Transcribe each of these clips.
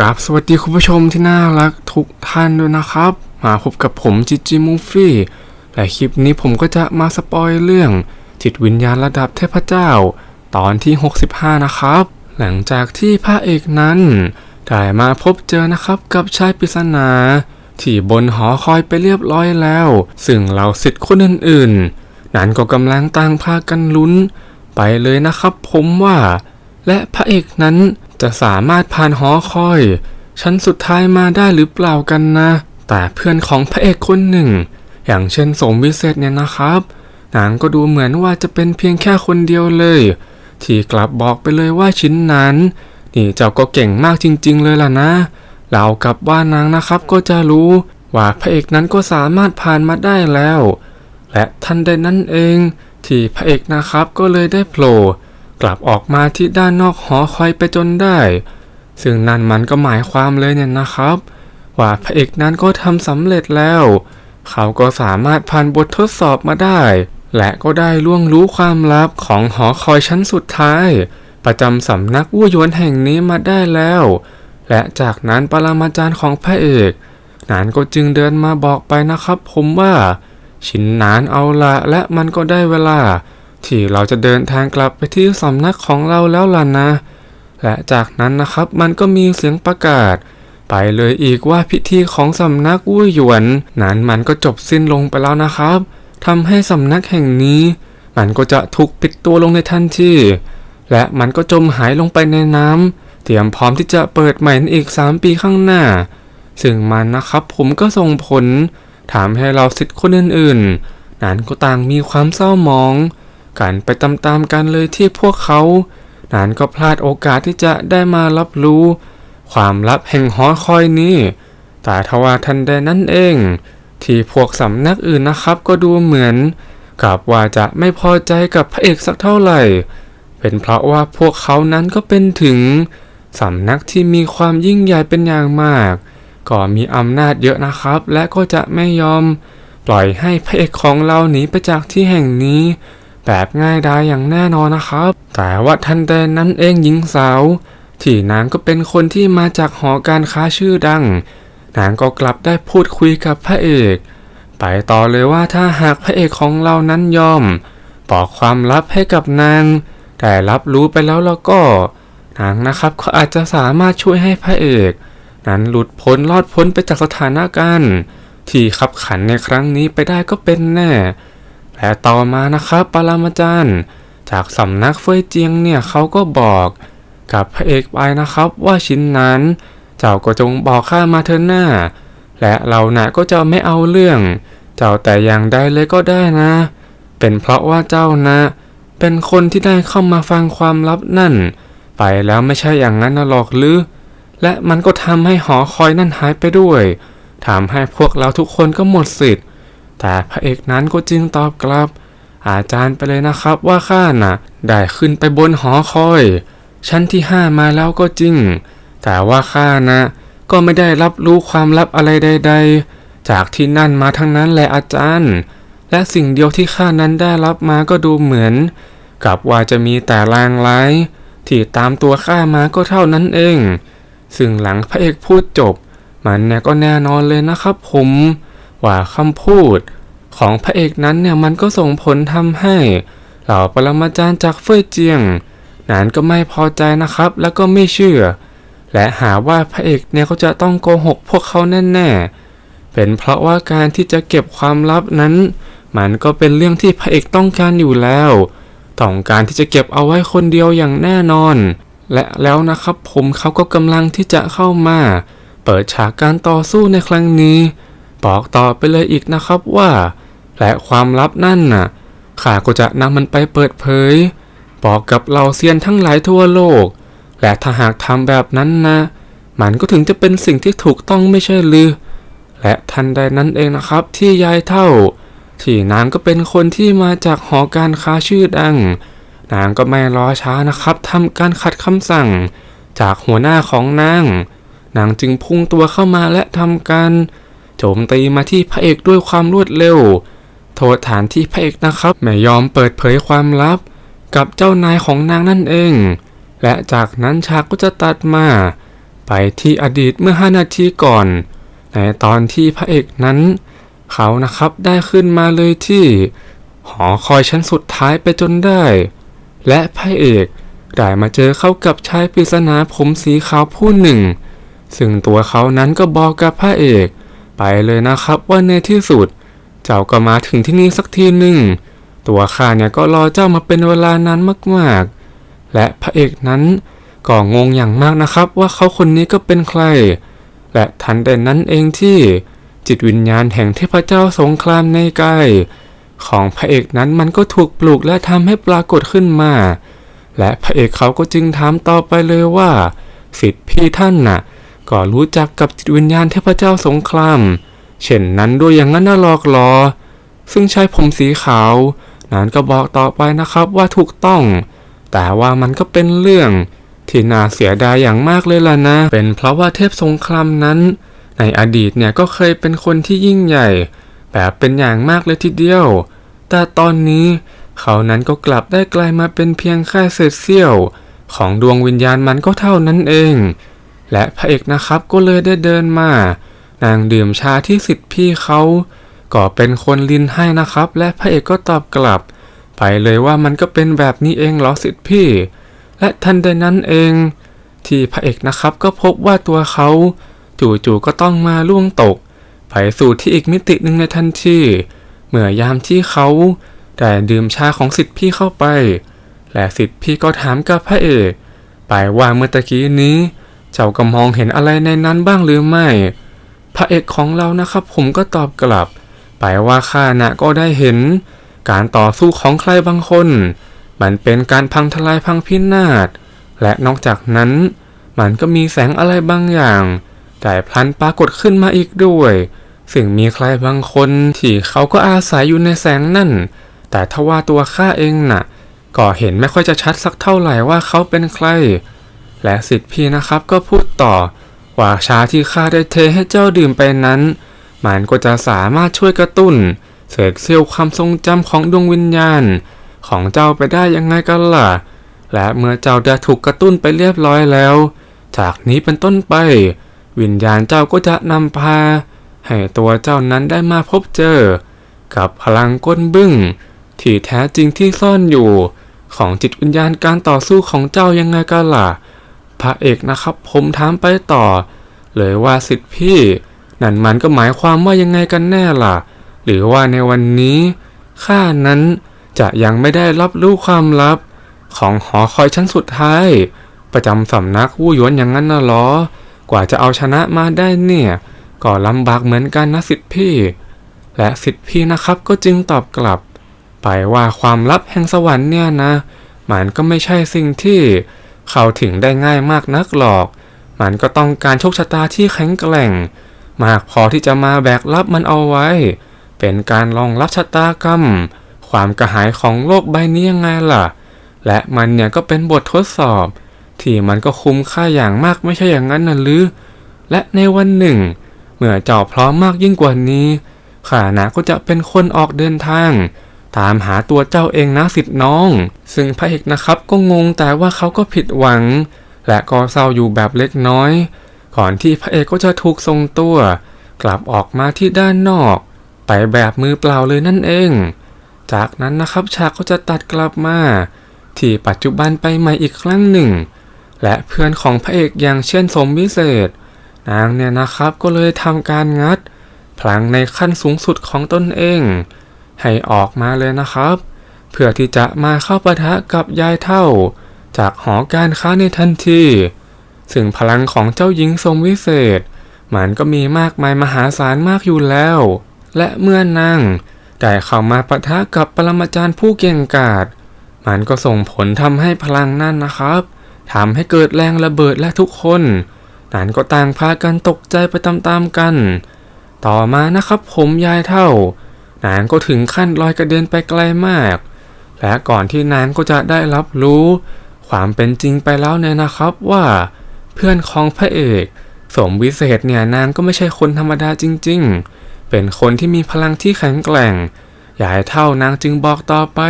กราบสวัสดีคุณผู้ชมที่น่ารักทุกท่านด้วยนะครับ มาพบกับผมจิจิมูฟี่และคลิปนี้ผมก็จะมาสปอยเรื่อง จิตวิญญาณระดับเทพเจ้า ตอนที่ 65 นะครับ หลังจากที่พระเอกนั้นได้มาพบเจอนะครับกับชายปริศนาที่บนหอคอยไปเรียบร้อยแล้ว ซึ่งเหล่าสิทธิ์คนอื่นๆ นั้นก็กำลังต่างพากันลุ้น ไปเลยนะครับผมว่า และพระเอกนั้น จะสามารถผ่านหอคอย ชั้นสุดท้ายมาได้หรือเปล่ากันนะ แต่เพื่อนของพระเอกคนหนึ่ง อย่างเช่นสมวิเศษเนี่ยนะครับนางก็ดูเหมือนว่าจะเป็นเพียงแค่คนเดียวเลย ที่กลับบอกไปเลยว่าชิ้นนั้น นี่เจ้าก็เก่งมากจริง ๆ เลยล่ะนะเรากับว่านางนะครับก็จะรู้ว่าพระเอกนั้นก็สามารถผ่านมาได้แล้ว และทันใดนั้นเอง ที่พระเอกนะครับก็เลยได้โผล่ กลับออกมาที่ด้านนอกหอคอยไปจนได้ ซึ่งนั่นมันก็หมายความเลยเนี่ยนะครับ ว่าพระเอกนั้นก็ทำสำเร็จแล้ว เขาก็สามารถผ่านบททดสอบมาได้ และก็ได้ล่วงรู้ความลับของหอคอยชั้นสุดท้าย ประจำสำนักวัวยวนแห่งนี้มาได้แล้ว และจากนั้นปรมาจารย์ของพระเอกนั้นก็จึงเดินมาบอกไปนะครับ ผมว่า ชินนานเอาละและมันก็ได้เวลา ที่เราจะเดินทางกลับไปที่สำนักของเราแล้วล่ะนะ และจากนั้นนะครับมันก็มีเสียงประกาศ ไปเลยอีกว่าพิธีของสำนักวุ้ยหยวน นั้นมันก็จบสิ้นลงไปแล้วนะครับทำให้สำนักแห่งนี้ มันก็จะถูกปิดตัวลงในทันทีและมันก็จมหายลงไปในน้ำเตรียมพร้อมที่จะเปิดใหม่ในอีก 3 ปีข้างหน้า ซึ่งมันนะครับผมก็ส่งผลถามให้เราสิทธิ์คนอื่นๆนั้นก็ต่างมีความเศร้าหมอง กันไปตามๆกันเลยที่พวกเขานั้นก็พลาดโอกาสที่จะได้มารับรู้ ความลับแห่งหอคอยนี้ แต่ทว่าทันใดนั้นเอง ที่พวกสำนักอื่นนะครับก็ดูเหมือนกับว่าจะไม่พอใจกับพระเอกสักเท่าไหร่ เป็นเพราะว่าพวกเขานั้นก็เป็นถึงสำนักที่มีความยิ่งใหญ่เป็นอย่างมาก ก็มีอำนาจเยอะนะครับ และก็จะไม่ยอม ปล่อยให้พระเอกของเราหนีไปจากที่แห่งนี้ แบบง่ายดายอย่างแน่นอนนะครับ แต่ว่าทันใดนั้นเองหญิงสาวที่นางก็เป็นคนที่มาจากหอการค้าชื่อดัง นางก็กลับได้พูดคุยกับพระเอก ไปต่อเลยว่าถ้าหากพระเอกของเรานั้นยอมบอกความลับให้กับนาง แต่รับรู้ไปแล้วแล้วก็ นางนะครับเขาอาจจะสามารถช่วยให้พระเอก นั้นหลุดพ้นรอดพ้นไปจากสถานการณ์ ที่ขับขันในครั้งนี้ไปได้ก็เป็นแน่ และต่อมานะครับปรามาจารย์ จากสำนักเฟยเจียงเนี่ยเขาก็บอกกับพระเอกไปนะครับว่าชิ้นนั้น เจ้าก็จงบอกข้ามาเถอะหน้า และเราน่ะก็จะไม่เอาเรื่อง เจ้าแต่อย่างใดเลยก็ได้นะ เป็นเพราะว่าเจ้านะ เป็นคนที่ได้เข้ามาฟังความลับนั่น ไปแล้วไม่ใช่อย่างนั้นนะหรอกหรือ และมันก็ทำให้หอคอยนั่นหายไปด้วยทำให้พวกเราทุกคนก็หมดสิทธิ์ แต่พระเอกนั้นก็จึงตอบกลับ อาจารย์ไปเลยนะครับว่าข้าน่ะ ได้ขึ้นไปบนหอคอย ชั้นที่ห้ามาแล้วก็จริง แต่ว่าข้านะ ก็ไม่ได้รับรู้ความลับอะไรใด ๆ จากที่นั่นมาทั้งนั้นแหละอาจารย์ และสิ่งเดียวที่ข้านั้นได้รับมาก็ดูเหมือน กับว่าจะมีแต่ลางร้าย ที่ตามตัวข้ามาก็เท่านั้นเอง ซึ่งหลังพระเอกพูดจบ มันเนี่ยก็แน่นอนเลยนะครับผม ว่าคำพูดของพระเอกนั้นเนี่ยมันก็ส่งผลทำให้เหล่าปรมาจารย์จากเฟยเจียงนั้นก็ไม่พอใจนะครับ แล้วก็ไม่เชื่อ และหาว่าพระเอกเนี่ยเขาจะต้องโกหกพวกเขาแน่ๆเป็นเพราะว่าการที่จะเก็บความลับนั้น มันก็เป็นเรื่องที่พระเอกต้องการอยู่แล้ว ต้องการที่จะเก็บเอาไว้คนเดียวอย่างแน่นอน และแล้วนะครับผมเขาก็กำลังที่จะเข้ามา เปิดฉากการต่อสู้ในครั้งนี้ บอกต่อไปเลยอีกนะครับว่า และความลับนั่นน่ะข้าก็จะนำมันไปเปิดเผย บอกกับเหล่าเซียนทั้งหลายทั่วโลก และถ้าหากทำแบบนั้นนะมันก็ถึงจะเป็นสิ่งที่ถูกต้องไม่ใช่หรือ และทันใดนั้นเองนะครับที่ยายเท่า ที่นางก็เป็นคนที่มาจากหอการค้าชื่อดัง นางก็ไม่รอช้านะครับทำการขัดคำสั่ง จากหัวหน้าของนาง นางจึงพุ่งตัวเข้ามาและทำการ โจมตีมาที่พระเอกด้วยความรวดเร็ว โทษฐานที่พระเอกนะครับไม่ยอมเปิดเผยความลับ กับเจ้านายของนางนั่นเอง และจากนั้นฉากก็จะตัดมา ไปที่อดีตเมื่อ 5 นาทีก่อน ในตอนที่พระเอกนั้น เขานะครับได้ขึ้นมาเลยที่ หอคอยชั้นสุดท้ายไปจนได้ และพระเอกได้มาเจอเข้ากับชายปริศนาผมสีขาวผู้หนึ่ง ซึ่งตัวเขานั้นก็บอกกับพระเอก ไปเลยนะครับว่าในที่สุด เจ้าก็มาถึงที่นี่สักทีหนึ่ง ตัวข้าเนี่ยก็รอเจ้ามาเป็นเวลานานมากๆ และพระเอกนั้นก็งงอย่างมากนะครับ ว่าเขาคนนี้ก็เป็นใคร และทันใดนั้นเองที่จิตวิญญาณแห่งเทพเจ้าสงครามในกายของพระเอกนั้นมันก็ถูกปลูกและทำให้ปรากฏขึ้นมา และพระเอกเขาก็จึงถามต่อไปเลยว่า สิทธิพี่ท่านน่ะ ก็รู้จักกับจิตวิญญาณเทพเจ้าสงคราม เช่นนั้นด้วยอย่างนั้นน่าหลอกหลอ ซึ่งชายผมสีขาว นั้นก็บอกต่อไปนะครับว่าถูกต้อง แต่ว่ามันก็เป็นเรื่อง ที่น่าเสียดายอย่างมากเลยล่ะนะ เป็นเพราะว่าเทพสงครามนั้น ในอดีตเนี่ยก็เคยเป็นคนที่ยิ่งใหญ่ แบบเป็นอย่างมากเลยทีเดียว แต่ตอนนี้เขานั้นก็กลับได้กลายมาเป็นเพียงแค่เศษเสี้ยว ของดวงวิญญาณมันก็เท่านั้นเอง และพระเอกนะครับก็เลยได้เดินมา นางดื่มชาที่สิทธิ์พี่เขาก็เป็นคนลินให้นะครับ และพระเอกก็ตอบกลับ ไปเลยว่ามันก็เป็นแบบนี้เองเหรอสิทธิ์พี่ และทันใดนั้นเอง ที่พระเอกนะครับก็พบว่าตัวเขาจู่ๆก็ต้องมาล่วงตก ไปสู่ที่อีกมิติหนึ่งในทันทีเมื่อยามที่เขาได้ดื่มชาของสิทธิ์พี่เข้าไป และสิทธิ์พี่ก็ถามกับพระเอก ไปว่าเมื่อตะกี้นี้ เจ้าก็มองเห็นอะไรในนั้นบ้างหรือไม่ พระเอกของเรานะครับ ผมก็ตอบกลับ ไปว่าข้านะก็ได้เห็น การต่อสู้ของใครบางคน มันเป็นการพังทลายพังพินาศ และนอกจากนั้น มันก็มีแสงอะไรบางอย่างได้พลันปรากฏขึ้นมาอีกด้วย ซึ่งมีใครบางคนที่เขาก็อาศัยอยู่ในแสงนั่น แต่ทว่าตัวข้าเองน่ะ ก็เห็นไม่ค่อยจะชัดสักเท่าไหร่ว่าเขาเป็นใคร และสิทธิพี่นะครับก็พูดต่อ ว่าชาที่ข้าได้เทให้เจ้าดื่มไปนั้น มันก็จะสามารถช่วยกระตุ้นเศษเสี้ยวความทรงจำของดวงวิญญาณ ของเจ้าไปได้ยังไงกันล่ะ และเมื่อเจ้าได้ถูกกระตุ้นไปเรียบร้อยแล้ว จากนี้เป็นต้นไป วิญญาณเจ้าก็จะนำพา ให้ตัวเจ้านั้นได้มาพบเจอ กับพลังก้นบึ้งที่แท้จริงที่ซ่อนอยู่ ของจิตวิญญาณการต่อสู้ของเจ้ายังไงกันล่ะ พระเอกนะครับ ผมถามไปต่อ เลยว่าสิทธิพี่ นั่นมันก็หมายความว่ายังไงกันแน่ล่ะ หรือว่าในวันนี้ข้านั้นจะยังไม่ได้รับรู้ความลับ ของหอคอยชั้นสุดท้าย ประจำสำนักวู้ยวนอย่างนั้นน่ะหรอ กว่าจะเอาชนะมาได้เนี่ย ก็ลำบากเหมือนกันนะสิทธิพี่ และสิทธิพี่นะครับก็จึงตอบกลับ ไปว่าความลับแห่งสวรรค์เนี่ยนะมันก็ไม่ใช่สิ่งที่ เข้าถึงได้ง่ายมากนักหรอก มันก็ต้องการโชคชะตาที่แข็งแกร่ง มากพอที่จะมาแบกรับมันเอาไว้ เป็นการรองรับชะตากรรม ความกระหายของโลกใบนี้ยังไงล่ะ และมันเนี่ยก็เป็นบททดสอบ ที่มันก็คุ้มค่าอย่างมากไม่ใช่อย่างนั้นน่ะหรือ และในวันหนึ่ง เมื่อเจ้าพร้อมมากยิ่งกว่านี้ข้านะก็จะเป็นคนออกเดินทาง ตามหาตัวเจ้าเองนะสิทธิ์น้อง ซึ่งพระเอกนะครับก็งงแต่ว่าเขาก็ผิดหวัง และก็เศร้าอยู่แบบเล็กน้อย ก่อนที่พระเอกก็จะถูกทรงตัว กลับออกมาที่ด้านนอก ไปแบบมือเปล่าเลยนั่นเอง จากนั้นนะครับฉากก็จะตัดกลับมา ที่ปัจจุบันไปใหม่อีกครั้งหนึ่ง และเพื่อนของพระเอกอย่างเช่นสมวิเศษ นางเนี่ยนะครับก็เลยทำการงัด พลังในขั้นสูงสุดของตนเอง ให้ออกมาเลยนะครับ เพื่อที่จะมาเข้าปะทะกับยายเท่า จากหอการค้าในทันทีซึ่งพลังของเจ้าหญิงทรงวิเศษ มันก็มีมากมายมหาศาลมากอยู่แล้ว และเมื่อนางได้เข้ามาปะทะกับปรมาจารย์ผู้เก่งกาจมันก็ส่งผลทำให้พลังนั่นนะครับทำให้เกิดแรงระเบิดและทุกคนนั้นก็ต่างพากันตกใจไปตามๆกัน ต่อมานะครับผมยายเท่า นางก็ถึงขั้นลอยกระเด็นไปไกลมาก และก่อนที่นางก็จะได้รับรู้ ความเป็นจริงไปแล้วเนี่ยนะครับว่า เพื่อนของพระเอก สมวิเศษเนี่ยนางก็ไม่ใช่คนธรรมดาจริง ๆ เป็นคนที่มีพลังที่แข็งแกร่งยายเท่านางจึงบอกต่อไป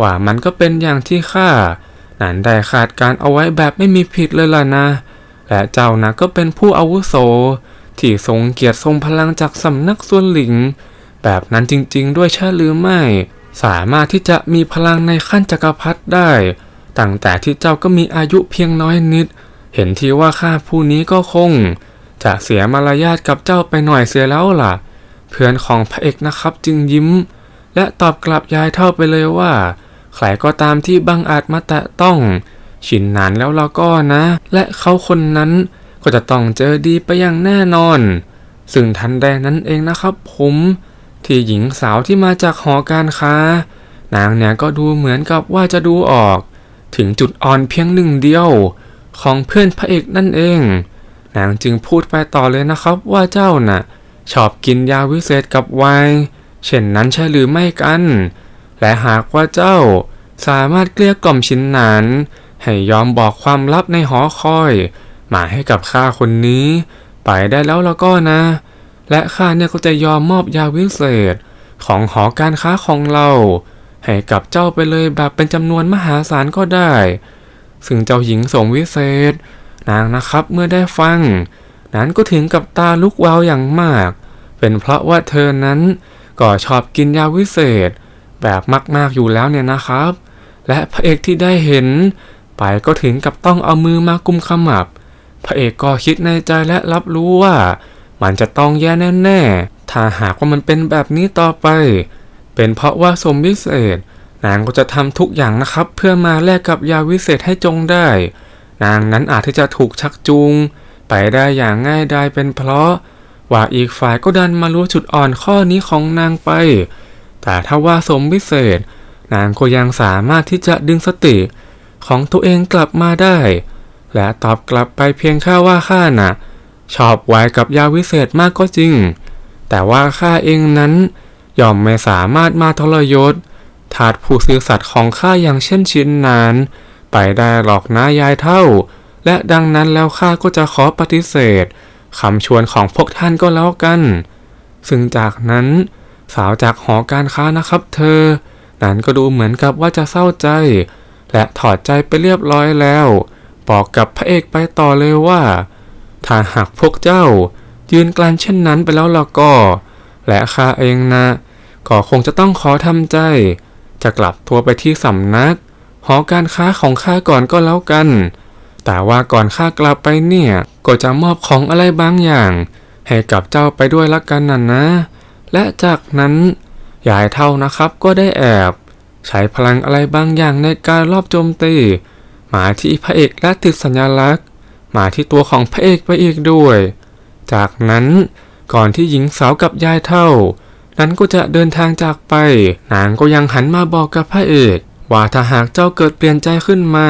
ว่ามันก็เป็นอย่างที่ข้านั้นได้ขาดการเอาไว้แบบไม่มีผิดเลยล่ะนะ และเจ้านะก็เป็นผู้อาวุโส ที่ทรงเกียรติทรงพลังจากสำนักส่วนหลิง แบบนั้นจริงๆ ด้วยใช่หรือไม่ สามารถที่จะมีพลังในขั้นจักรพรรดิได้ ตั้งแต่ที่เจ้าก็มีอายุเพียงน้อยนิด เห็นทีว่าข้าผู้นี้ก็คง จะเสียมารยาทกับเจ้าไปหน่อยเสียแล้วล่ะ เพื่อนของพระเอกนะครับจึงยิ้ม และตอบกลับยายเท่าไปเลยว่าใครก็ตามที่บังอาจมาแตะต้อง ชินนานแล้วเราก็นะ และเขาคนนั้นก็จะต้องเจอดีไปอย่างแน่นอน ซึ่งทันใดนั้นเองนะครับผม ที่หญิงสาวที่มาจากหอการค้า นางเนี่ยก็ดูเหมือนกับว่าจะดูออก ถึงจุดอ่อนเพียงหนึ่งเดียวของเพื่อนพระเอกนั่นเอง นางจึงพูดไปต่อเลยนะครับว่าเจ้าน่ะ ชอบกินยาวิเศษกับไวน์เช่นนั้นใช่หรือไม่กัน และหากว่าเจ้าสามารถเกลี้ยกล่อมชินหนานให้ยอมบอกความลับในหอคอยมาให้กับข้าคนนี้ ไปได้แล้วแล้วก็นะ และข้าเนี่ยก็จะยอมมอบยาวิเศษ ของหอการค้าของเรา ให้กับเจ้าไปเลยแบบเป็นจำนวนมหาศาลก็ได้ ซึ่งเจ้าหญิงสมวิเศษ นางนะครับเมื่อได้ฟัง นั้นก็ถึงกับตาลุกวาวอย่างมาก เป็นเพราะว่าเธอนั้นก็ชอบกินยาวิเศษ แบบมากๆอยู่แล้วเนี่ยนะครับ และพระเอกที่ได้เห็น ไปก็ถึงกับต้องเอามือมากุมขมับ พระเอกก็คิดในใจและรับรู้ว่า มันจะต้องแย่แน่ๆ ถ้าหากว่ามันเป็นแบบนี้ต่อไป เป็นเพราะว่าสมวิเศษ นางก็จะทำทุกอย่างนะครับ เพื่อมาแลกกับยาวิเศษให้จงได้ นางนั้นอาจที่จะถูกชักจูง ไปได้อย่างง่ายดายเป็นเพราะ ว่าอีกฝ่ายก็ดันมารู้จุดอ่อนข้อนี้ของนางไป แต่ถ้าว่าสมวิเศษ นางก็ยังสามารถที่จะดึงสติของตัวเองกลับมาได้ และตอบกลับไปเพียงแค่ว่าข้าน่ะ ชอบไว้กับยาวิเศษมากก็จริง แต่ว่าข้าเองนั้นย่อมไม่สามารถมาทรยศทาสผู้ซื่อสัตย์ของข้าอย่างเช่นชินนาน ไปได้หรอกนะยายเท่า และดังนั้นแล้วข้าก็จะขอปฏิเสธคำชวนของพวกท่านก็แล้วกัน ซึ่งจากนั้น สาวจากหอการค้านะครับเธอ นั้นก็ดูเหมือนกับว่าจะเศร้าใจ และถอดใจไปเรียบร้อยแล้ว บอกกับพระเอกไปต่อเลยว่า ถ้าหากพวกเจ้า ยืนกลันเช่นนั้นไปแล้วล่ะก็ และข้าเองนะ ก็คงจะต้องขอทำใจ จะกลับทัวไปที่สำนัก หอการค้าของข้าก่อนก็แล้วกัน แต่ว่าก่อนข้ากลับไปเนี่ย ก็จะมอบของอะไรบางอย่าง ให้กับเจ้าไปด้วยละกันน่ะนะ และจากนั้นยายเท่านะครับก็ได้แอบ ใช้พลังอะไรบางอย่างในการรอบโจมตี หมาที่พระเอกและติดสัญลักษณ์ มาที่ตัวของพระเอกไปอีกด้วย จากนั้นก่อนที่หญิงสาวกับยายเท่า นั้นก็จะเดินทางจากไป นางก็ยังหันมาบอกกับพระเอก ว่าถ้าหากเจ้าเกิดเปลี่ยนใจขึ้นมา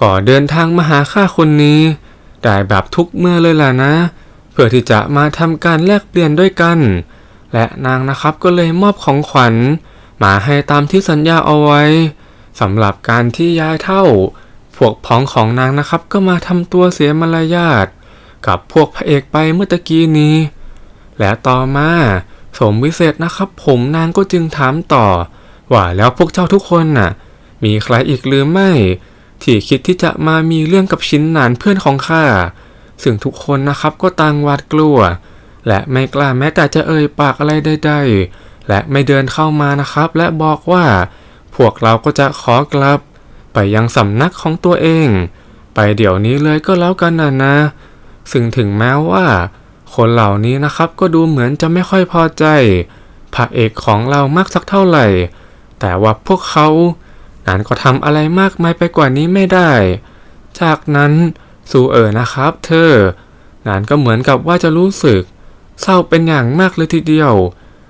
ก็เดินทางมาหาข้าคนนี้ ได้แบบทุกเมื่อเลยล่ะนะ เพื่อที่จะมาทำการแลกเปลี่ยนด้วยกัน และนางนะครับก็เลยมอบของขวัญ มาให้ตามที่สัญญาเอาไว้สำหรับการที่ยายเท่า พวกพ้องของนางนะครับก็มาทำตัวเสียมารยาทกับพวกพระเอกไปเมื่อตะกี้นี้ และต่อมาสมวิเศษนะครับ ผมนางก็จึงถามต่อ ว่าแล้วพวกเจ้าทุกคนน่ะ มีใครอีกหรือไม่ ที่คิดที่จะมามีเรื่องกับชิ้นหนานเพื่อนของข้าซึ่งทุกคนนะครับก็ต่างหวาดกลัว และไม่กล้าแม้แต่จะเอ่ยปากอะไรใดๆและไม่เดินเข้ามานะครับ และบอกว่า พวกเราก็จะขอกลับ ไปยังสำนักของตัวเอง ไปเดี๋ยวนี้เลยก็แล้วกันนะนะ ซึ่งถึงแม้ว่า คนเหล่านี้นะครับก็ดูเหมือนจะไม่ค่อยพอใจ พระเอกของเรามากสักเท่าไหร่ แต่ว่าพวกเขานั้นก็ทำอะไรมากมายไปกว่านี้ไม่ได้ จากนั้นสูเอ๋อนะครับ เธอนั้นก็เหมือนกับว่าจะรู้สึก เศร้าเป็นอย่างมากเลยทีเดียว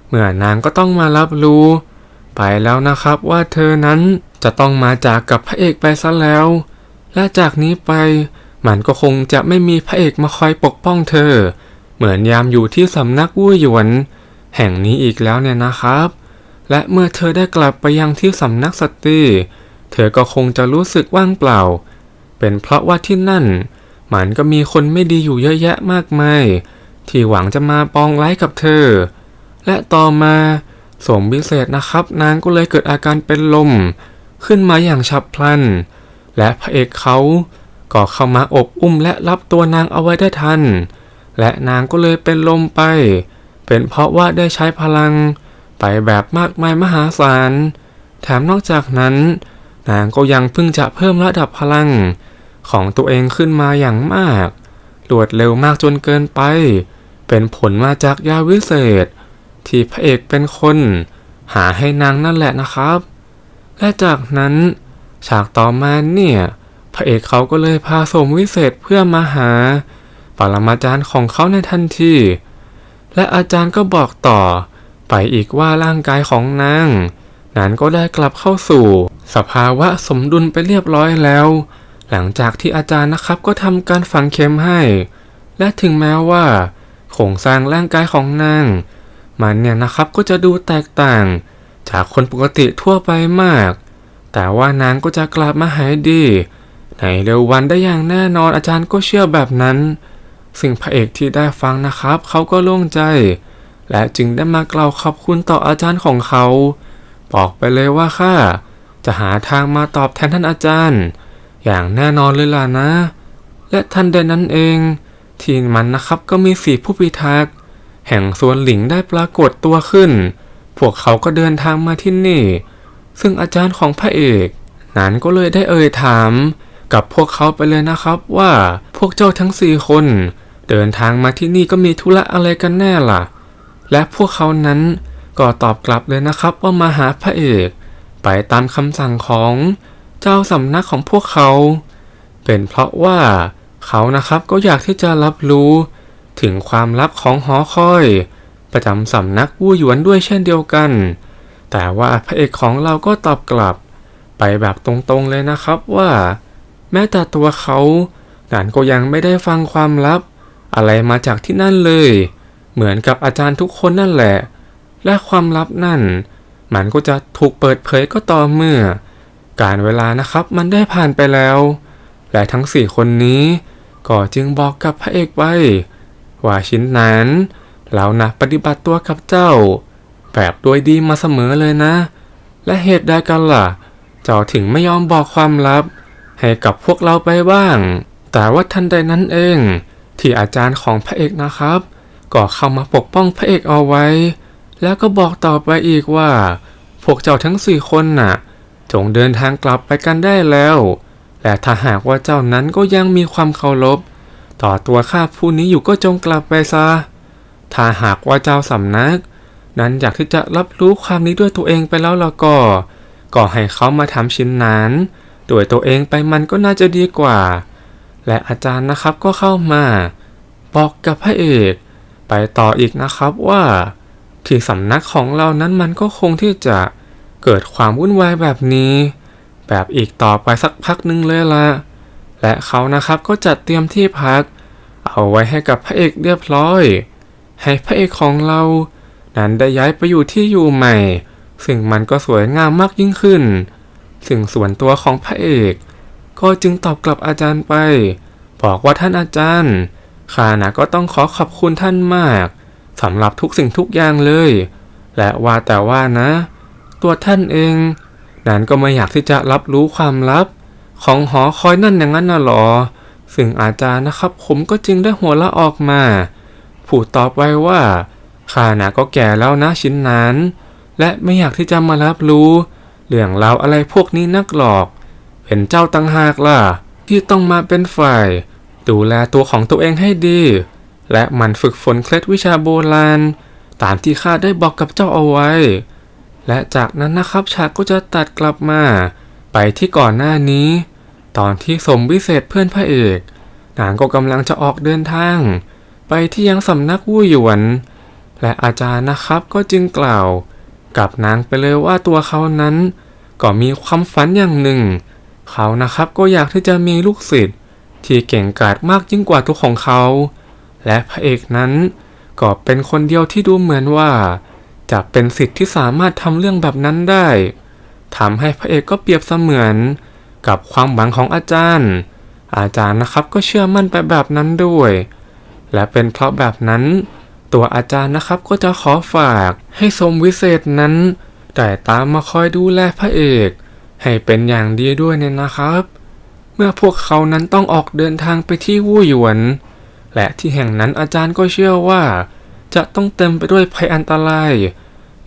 เมื่อนางก็ต้องมารับรู้ ไปแล้วนะครับว่าเธอนั้น จะต้องมาจากกับพระเอกไปซะแล้ว และจากนี้ไป มันก็คงจะไม่มีพระเอกมาคอยปกป้องเธอ เหมือนยามอยู่ที่สำนักวู่หยวน แห่งนี้อีกแล้วเนี่ยนะครับ และเมื่อเธอได้กลับไปยังที่สำนักสตรีเธอก็คงจะรู้สึกว่างเปล่า เป็นเพราะว่าที่นั่น มันก็มีคนไม่ดีอยู่เยอะแยะมากมาย ที่หวังจะมาปองร้ายกับเธอ และต่อมาสมวิเศษนะครับ นางก็เลยเกิดอาการเป็นลม ขึ้นมาอย่างฉับพลัน และพระเอกเขาก็เข้ามาอบอุ้มและรับตัวนางเอาไว้ได้ทัน และนางก็เลยเป็นลมไป เป็นเพราะว่าได้ใช้พลังไปแบบมากมายมหาศาล แถมนอกจากนั้น นางก็ยังเพิ่งจะเพิ่มระดับพลังของตัวเองขึ้นมาอย่างมากรวดเร็วมากจนเกินไป เป็นผลมาจากยาวิเศษ ที่พระเอกเป็นคน หาให้นางนั่นแหละนะครับ และจากนั้นฉากต่อมาเนี่ย พระเอกเขาก็เลยพาสมวิเศษเพื่อมาหา ปรมาจารย์ของเขาในทันทีและอาจารย์ก็บอกต่อ ไปอีกว่าร่างกายของนางนั้นก็ได้กลับเข้าสู่ สภาวะสมดุลไปเรียบร้อยแล้ว หลังจากที่อาจารย์นะครับก็ทำการฝังเข็มให้ และถึงแม้ว่าโครงสร้างร่างกายของนาง มันเนี่ยนะครับก็จะดูแตกต่าง จากคนปกติทั่วไปมาก แต่ว่านางก็จะกลับมาหายดี ในเร็ววันได้อย่างแน่นอนอาจารย์ก็เชื่อแบบนั้นสิ่งพระเอกที่ได้ฟังนะครับ เขาก็โล่งใจ และจึงได้มากล่าวขอบคุณต่ออาจารย์ของเขา บอกไปเลยว่าข้าจะหาทางมาตอบแทนท่านอาจารย์ อย่างแน่นอนเลยล่ะนะ และทันใดนั้นเอง ที่มันนะครับก็มีสีผู้พิทักษ์แห่งสวนหลิงได้ปรากฏตัวขึ้น พวกเขาก็เดินทางมาที่นี่ ซึ่งอาจารย์ของพระเอกนั้นก็เลยได้เอ่ยถาม กับพวกเขาไปเลยนะครับว่าพวกเจ้าทั้งสี่คน เดินทางมาที่นี่ก็มีธุระอะไรกันแน่ล่ะ และพวกเขานั้นก็ตอบกลับเลยนะครับว่ามาหาพระเอก ไปตามคำสั่งของเจ้าสำนักของพวกเขา เป็นเพราะว่าเขานะครับก็อยากที่จะรับรู้ถึงความลับของหอคอย ประจำสำนักวู่หยวนด้วยเช่นเดียวกัน แต่ว่าพระเอกของเราก็ตอบกลับ ไปแบบตรงๆเลยนะครับว่า แม้แต่ตัวเขานันก็ยังไม่ได้ฟังความลับ อะไรมาจากที่นั่นเลย เหมือนกับอาจารย์ทุกคนนั่นแหละ และความลับนั่น มันก็จะถูกเปิดเผยก็ต่อเมื่อ การเวลานะครับมันได้ผ่านไปแล้ว และทั้งสี่คนนี้ก็จึงบอกกับพระเอกไว้ว่าชิ้นนั้น เรานะปฏิบัติตัวกับเจ้า แบบโดยดีมาเสมอเลยนะ และเหตุใดกันล่ะ เจ้าถึงไม่ยอมบอกความลับ ให้กับพวกเราไปบ้าง แต่ว่าทันใดนั้นเอง ที่อาจารย์ของพระเอกนะครับ ก็เข้ามาปกป้องพระเอกเอาไว้ แล้วก็บอกต่อไปอีกว่า พวกเจ้าทั้งสี่คนน่ะ จงเดินทางกลับไปกันได้แล้วและถ้าหากว่าเจ้านั้นก็ยังมีความเคารพ ต่อตัวข้าผู้นี้อยู่ก็จงกลับไปซะ ถ้าหากว่าเจ้าสำนัก นั้นอยากที่จะรับรู้ความนี้ด้วยตัวเองไปแล้วแล้วก็ ก็ให้เขามาทำชิ้นนั้นด้วยตัวเองไปมันก็น่าจะดีกว่า และอาจารย์นะครับก็เข้ามา บอกกับพระเอก ไปต่ออีกนะครับว่าที่สำนักของเรานั้นมันก็คงที่จะเกิดความวุ่นวายแบบนี้ แบบอีกต่อไปสักพักหนึ่งเลยละและเขานะครับก็จัดเตรียมที่พัก เอาไว้ให้กับพระเอกเรียบร้อย ให้พระเอกของเรา นั้นได้ย้ายไปอยู่ที่อยู่ใหม่ ซึ่งมันก็สวยงามมากยิ่งขึ้น ซึ่งส่วนตัวของพระเอก ก็จึงตอบกลับอาจารย์ไป บอกว่าท่านอาจารย์ข้านะก็ต้องขอขอบคุณท่านมากสำหรับทุกสิ่งทุกอย่างเลย และว่าแต่ว่านะ ตัวท่านเอง นั้นก็ไม่อยากที่จะรับรู้ความลับ ของหอคอยนั่นอย่างนั้นน่ะหรอ ซึ่งอาจารย์นะครับผมก็จึงได้หัวละออกมา ผูดตอบไว้ว่าข้านะก็แก่แล้วนะชิ้นนั้น และไม่อยากที่จะมารับรู้ เรื่องราวอะไรพวกนี้นักหรอก เป็นเจ้าตังหากล่ะ ที่ต้องมาเป็นฝ่าย ดูแลตัวของตัวเองให้ดี และมันฝึกฝนเคล็ดวิชาโบราณ ตามที่ข้าได้บอกกับเจ้าเอาไว้ และจากนั้นนะครับฉากก็จะตัดกลับมา ไปที่ก่อนหน้านี้ ตอนที่สมวิเศษเพื่อนพระเอกนางก็กำลังจะออกเดินทาง ไปที่ยังสำนักวู่หยวน และอาจารย์นะครับก็จึงกล่าว กับนางไปเลยว่าตัวเขานั้น ก็มีความฝันอย่างหนึ่ง เขานะครับก็อยากที่จะมีลูกศิษย์ที่เก่งกาจมากยิ่งกว่าตัวของเขา และพระเอกนั้น ก็เป็นคนเดียวที่ดูเหมือนว่า จะเป็นสิทธิ์ที่สามารถทำเรื่องแบบนั้นได้ทำให้พระเอกก็เปรียบเสมือนกับความหวังของอาจารย์ อาจารย์นะครับก็เชื่อมั่นไปแบบนั้นด้วย และเป็นเพราะแบบนั้น ตัวอาจารย์นะครับก็จะขอฝากให้สมวิเศษนั้นได้ตามมาคอยดูแลพระเอก ให้เป็นอย่างดีด้วยเนี่ยนะครับ เมื่อพวกเขานั้นต้องออกเดินทางไปที่วู่หยวน และที่แห่งนั้นอาจารย์ก็เชื่อว่า จะต้องเต็มไปด้วยภัยอันตราย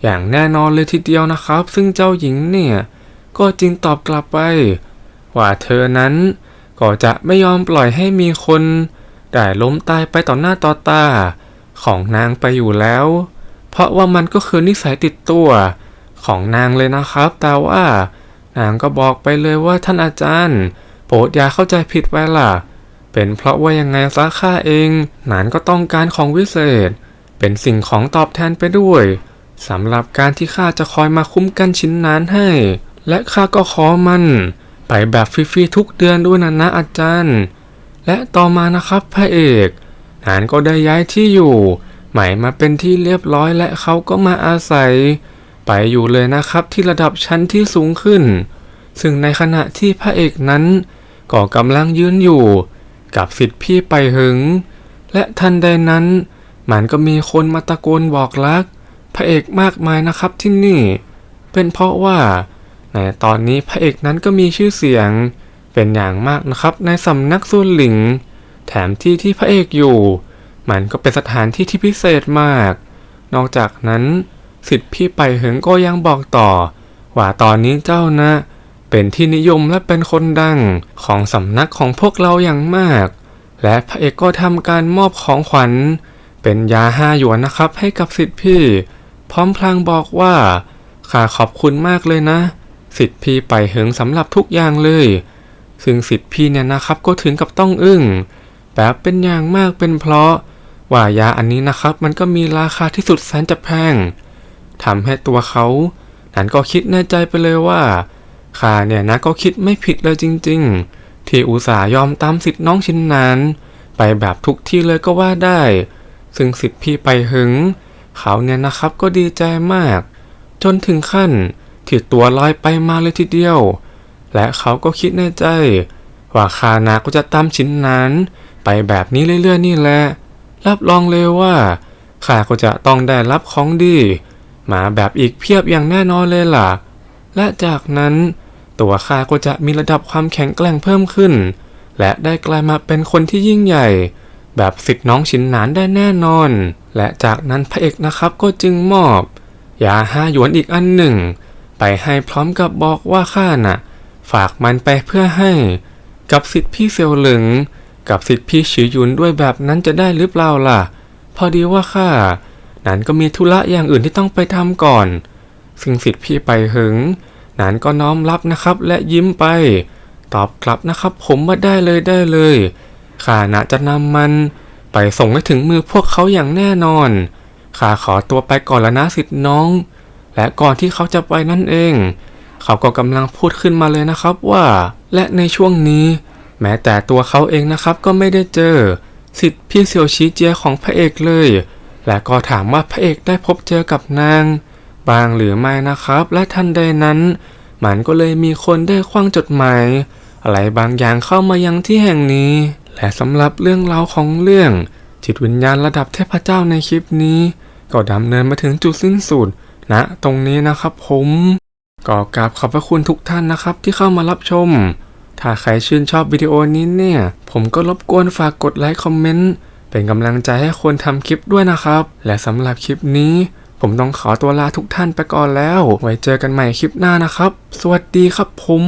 อย่างแน่นอนเลยทีเดียวนะครับ ซึ่งเจ้าหญิงเนี่ยก็จึงตอบกลับไป ว่าเธอนั้นก็จะไม่ยอมปล่อยให้มีคน ได้ล้มตายไปต่อหน้าต่อตาของนางไปอยู่แล้ว เพราะว่ามันก็คือนิสัยติดตัวของนางเลยนะครับ แต่ว่า นางก็บอกไปเลยว่าท่านอาจารย์ โปรดอย่าเข้าใจผิดไปล่ะ เป็นเพราะว่ายังไงซะข้าเอง นานก็ต้องการของวิเศษ เป็นสิ่งของตอบแทนไปด้วยสำหรับการที่ข้าจะคอยมาคุ้มกันชิ้นนั้นให้ และข้าก็ขอมัน ไปแบบฟรีๆทุกเดือนด้วยนะนะอาจารย์ และต่อมานะครับพระเอกนานก็ได้ย้ายที่อยู่ใหม่มาเป็นที่เรียบร้อยและเขาก็มาอาศัย ไปอยู่เลยนะครับที่ระดับชั้นที่สูงขึ้น ซึ่งในขณะที่พระเอกนั้นก็กำลังยืนอยู่ กับสิทธิพี่ไปหึง และทันใดนั้นมันก็มีคนมาตะโกนบอกรัก พระเอกมากมายนะครับที่นี่ เป็นเพราะว่าในตอนนี้พระเอกนั้นก็มีชื่อเสียง เป็นอย่างมากนะครับในสำนักซุนหลิง แถมที่ที่พระเอกอยู่ มันก็เป็นสถานที่ที่พิเศษมาก นอกจากนั้นสิทธิพี่ไปเหิงก็ยังบอกต่อ ว่าตอนนี้เจ้านะ เป็นที่นิยมและเป็นคนดังของสำนักของพวกเราอย่างมาก และพระเอกก็ทำการมอบของขวัญ เป็นยาห้าหยวนนะครับให้กับสิทธิพี่ พร้อมพลางบอกว่าข้าขอบคุณมากเลยนะ สิทธิพี่ไปเหิงสำหรับทุกอย่างเลย ซึ่งสิทธิพี่เนี่ยนะครับก็ถึงกับต้องอึ้งแบบเป็นอย่างมากเป็นเพราะ ว่ายาอันนี้นะครับมันก็มีราคาที่สุดแสนจะแพงทำให้ตัวเขา นั้นก็คิดในใจไปเลยว่าข้าเนี่ยนะก็คิดไม่ผิดเลยจริง ๆ ที่อุตส่าห์ยอมตามสิทธิ์น้องชินนานไปแบบทุกที่เลยก็ว่าได้ ซึ่งสิทธิ์พี่ไปหึง เขาเนี่ยนะครับก็ดีใจมาก จนถึงขั้นที่ตัวลอยไปมาเลยทีเดียว และเขาก็คิดในใจ ว่าคานาก็จะตามชิ้นนั้น ไปแบบนี้เรื่อยๆนี่แหละ รับรองเลยว่าข้าก็จะต้องได้รับของดี มาแบบอีกเพียบอย่างแน่นอนเลยล่ะ และจากนั้นตัวข้าก็จะมีระดับความแข็งแกร่งเพิ่มขึ้น และได้กลายมาเป็นคนที่ยิ่งใหญ่ แบบสิทธิ์น้องชินหนานได้แน่นอน และจากนั้นพระเอกนะครับก็จึงมอบยาห้าหยวนอีกอันหนึ่ง ไปให้พร้อมกับบอกว่าข้าน่ะ ฝากมันไปเพื่อให้ กับสิทธิพี่เซลหลึง กับสิทธิพี่ชือหยุนด้วยแบบนั้นจะได้หรือเปล่าล่ะ พอดีว่าข้านั้นก็มีธุระอย่างอื่นที่ต้องไปทำก่อน ซึ่งสิทธิพี่ไปหึงนั้นก็น้อมรับนะครับและยิ้มไป ตอบกลับนะครับผมว่าได้เลยได้เลยข้านะจะนำมัน ไปส่งให้ถึงมือพวกเขาอย่างแน่นอนข้าขอตัวไปก่อนแล้วนะสิทธิน้อง และก่อนที่เขาจะไปนั่นเอง เขาก็กำลังพูดขึ้นมาเลยนะครับว่า และในช่วงนี้ แม้แต่ตัวเขาเองนะครับก็ไม่ได้เจอ สิทธิ์พี่เซียวชีเจียของพระเอกเลย และก็ถามว่าพระเอกได้พบเจอกับนาง บางหรือไม่นะครับ และทันใดนั้น มันก็เลยมีคนได้คว้างจดหมายอะไรบางอย่างเข้ามายังที่แห่งนี้ และสำหรับเรื่องราวของเรื่อง จิตวิญญาณระดับเทพเจ้าในคลิปนี้ ก็ดำเนินมาถึงจุดสิ้นสุดณนะตรงนี้นะครับผม ก็กราบขอบพระคุณทุกท่านนะครับที่เข้ามารับชม ถ้าใครชื่นชอบวิดีโอนี้เนี่ย ผมก็รบกวนฝากกดไลค์คอมเมนต์เป็นกำลังใจให้คนทำคลิปด้วยนะครับ และสำหรับคลิปนี้ ผมต้องขอตัวลาทุกท่านไปก่อนแล้ว ไว้เจอกันใหม่คลิปหน้านะครับ สวัสดีครับผม